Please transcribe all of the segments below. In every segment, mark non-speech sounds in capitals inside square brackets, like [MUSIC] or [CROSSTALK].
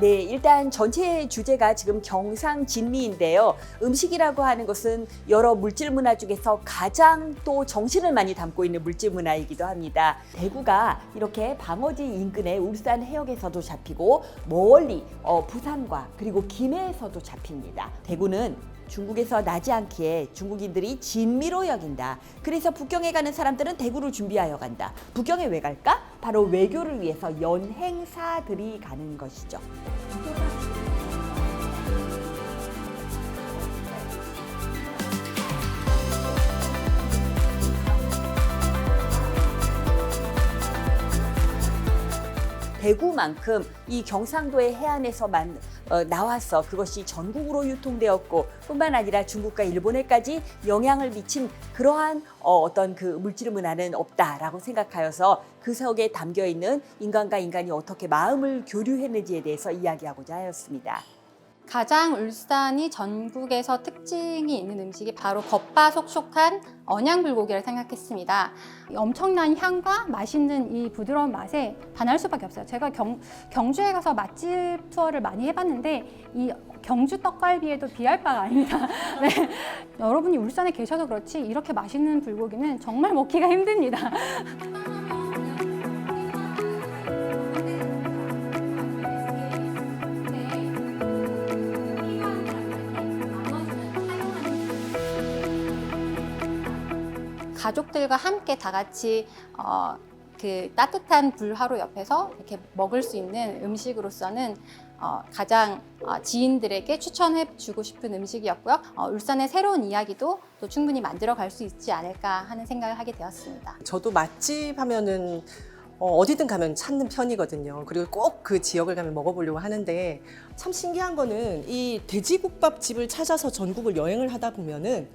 네, 일단 전체 주제가 지금 경상진미인데요. 음식이라고 하는 것은 여러 물질 문화 중에서 가장 또 정신을 많이 담고 있는 물질 문화이기도 합니다. 대구가 이렇게 방어지 인근의 울산 해역에서도 잡히고 멀리 어, 부산과 그리고 김해에서도 잡힙니다. 대구는 중국에서 나지 않기에 중국인들이 진미로 여긴다. 그래서 북경에 가는 사람들은 대구를 준비하여 간다. 북경에 왜 갈까? 바로 외교를 위해서 연행사들이 가는 것이죠. 대구만큼 이 경상도의 해안에서만 어, 나와서 그것이 전국으로 유통되었고 뿐만 아니라 중국과 일본에까지 영향을 미친 그러한 어, 어떤 그 물질 문화는 없다라고 생각하여서 그 속에 담겨 있는 인간과 인간이 어떻게 마음을 교류했는지에 대해서 이야기하고자 하였습니다. 가장 울산이 전국에서 특징이 있는 음식이 바로 겉바속촉한 언양불고기를 생각했습니다. 이 엄청난 향과 맛있는 이 부드러운 맛에 반할 수밖에 없어요. 제가 경, 경주에 가서 맛집 투어를 많이 해봤는데 이 경주 떡갈비에도 비할 바가 아닙니다. [LAUGHS] 네. 여러분이 울산에 계셔서 그렇지 이렇게 맛있는 불고기는 정말 먹기가 힘듭니다. [LAUGHS] 가족들과 함께 다 같이 어, 그 따뜻한 불화로 옆에서 이렇게 먹을 수 있는 음식으로서는 어, 가장 어, 지인들에게 추천해 주고 싶은 음식이었고요. 어, 울산의 새로운 이야기도 또 충분히 만들어 갈 수 있지 않을까 하는 생각을 하게 되었습니다. 저도 맛집 하면은 어, 어디든 가면 찾는 편이거든요. 그리고 꼭 그 지역을 가면 먹어보려고 하는데 참 신기한 거는 이 돼지국밥 집을 찾아서 전국을 여행을 하다 보면은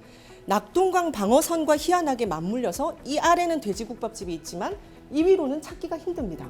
낙동강 방어선과 희한하게 맞물려서 이 아래는 돼지국밥집이 있지만 이 위로는 찾기가 힘듭니다.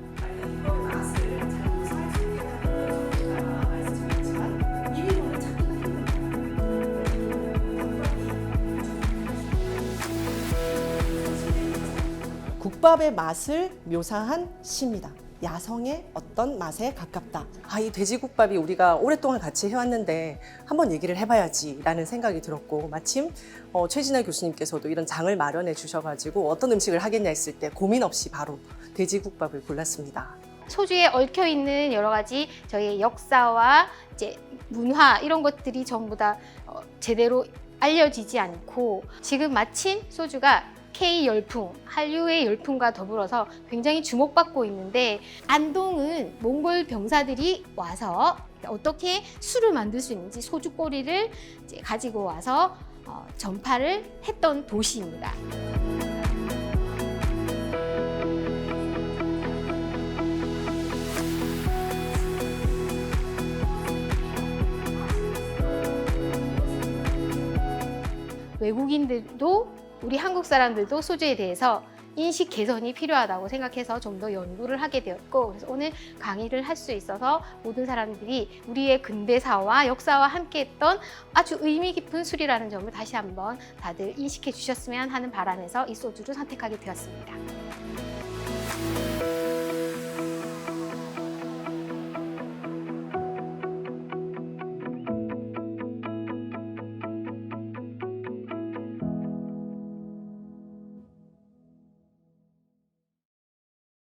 국밥의 맛을 묘사한 시입니다. 야성의 어떤 맛에 가깝다. 아, 이 돼지국밥이 우리가 오랫동안 같이 해왔는데 한번 얘기를 해봐야지라는 생각이 들었고 마침 어, 최진아 교수님께서도 이런 장을 마련해 주셔가지고 어떤 음식을 하겠냐 했을 때 고민 없이 바로 돼지국밥을 골랐습니다. 소주에 얽혀 있는 여러 가지 저희의 역사와 이제 문화 이런 것들이 전부 다 어, 제대로 알려지지 않고 지금 마침 소주가 K 열풍, 한류의 열풍과 더불어서 굉장히 주목받고 있는데 안동은 몽골 병사들이 와서 어떻게 술을 만들 수 있는지 소주 꼬리를 이제 가지고 와서 어, 전파를 했던 도시입니다. 외국인들도 우리 한국 사람들도 소주에 대해서 인식 개선이 필요하다고 생각해서 좀 더 연구를 하게 되었고 그래서 오늘 강의를 할 수 있어서 모든 사람들이 우리의 근대사와 역사와 함께했던 아주 의미 깊은 술이라는 점을 다시 한번 다들 인식해 주셨으면 하는 바람에서 이 소주를 선택하게 되었습니다.